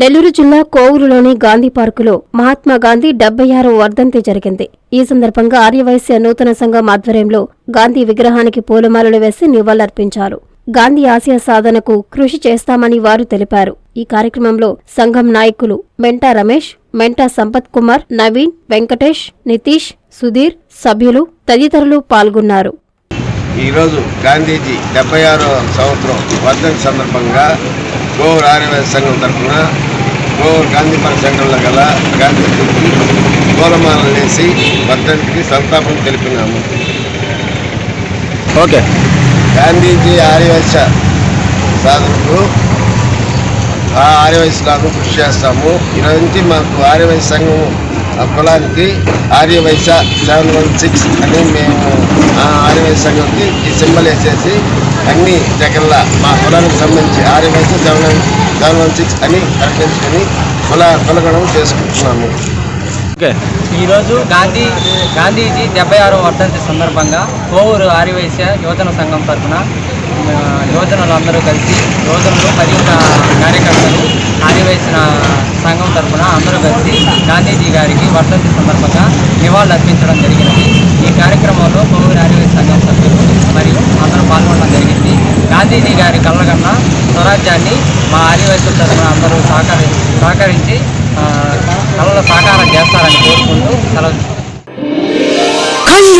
నెల్లూరు జిల్లా కోవూరులోని గాంధీ పార్కులో మహాత్మా గాంధీ డెబ్బై ఆరో వర్ధంతి జరిగింది. ఈ సందర్భంగా ఆర్యవైశ్య నూతన సంఘం ఆధ్వర్యంలో గాంధీ విగ్రహానికి పూలమాలలు వేసి నివాళులర్పించారు. గాంధీ ఆశయ సాధనకు కృషి చేస్తామని వారు తెలిపారు. ఈ కార్యక్రమంలో సంఘం నాయకులు మెంటా రమేష్ మెంటా సంపత్ కుమార్ నవీన్ వెంకటేష్ నితీష్ సుధీర్ సభ్యులు తదితరులు పాల్గొన్నారు. ఈరోజు గాంధీజీ డెబ్బై ఆరో సంవత్సరం వర్ధంతి సందర్భంగా గోవూరు ఆర్యవేద సంఘం తరఫున గోవూరు గాంధీ పర సెంటర్లో గల గాంధీజీకి పూలమాలలు వేసి వర్ధంతికి సంతాపం తెలిపినాము ఓకే. గాంధీజీ ఆర్యవేశ సాధనకు ఆ ఆర్యవయసులకు కృషి చేస్తాము. ఈరోజు నుంచి మాకు ఆర్యవైశ్య సంఘం ఆ కులానికి ఆర్యవైశ్య సెవెన్ వన్ సిక్స్ అని మేము ఆ ఆర్యవైశ్య సంఘంకి ఈ సింబల్ వేసేసి అన్ని దగ్గరలో మా కులానికి సంబంధించి Aryavysya seven one seven one six అని ప్రకటించుకొని కుల కులగణం చేసుకుంటున్నాము. ఓకే. ఈరోజు గాంధీ గాంధీజీ డెబ్బై ఆరో వర్ధంతి సందర్భంగా కోవూరు ఆర్యవైశ్య యువజన సంఘం తరఫున యువజనులందరూ కలిసి యువజనులు మరియు కార్యకర్తలు అందరూ కలిసి గాంధీజీ గారికి వర్ధంతి సందర్భంగా నివాళులు అర్పించడం జరిగినది. ఈ కార్యక్రమంలో కోవూరు ఆర్యవైశ్య సంఘం సభ్యులు మరియు అందరూ పాల్గొనడం జరిగింది. గాంధీజీ గారి కళ్ళగన్న స్వరాజ్యాన్ని మా ఆర్యవైశ్యుల తరఫున అందరూ సహకరి సహకరించి కళలు సాకారం చేస్తారని కోరుకుంటూ సెలవు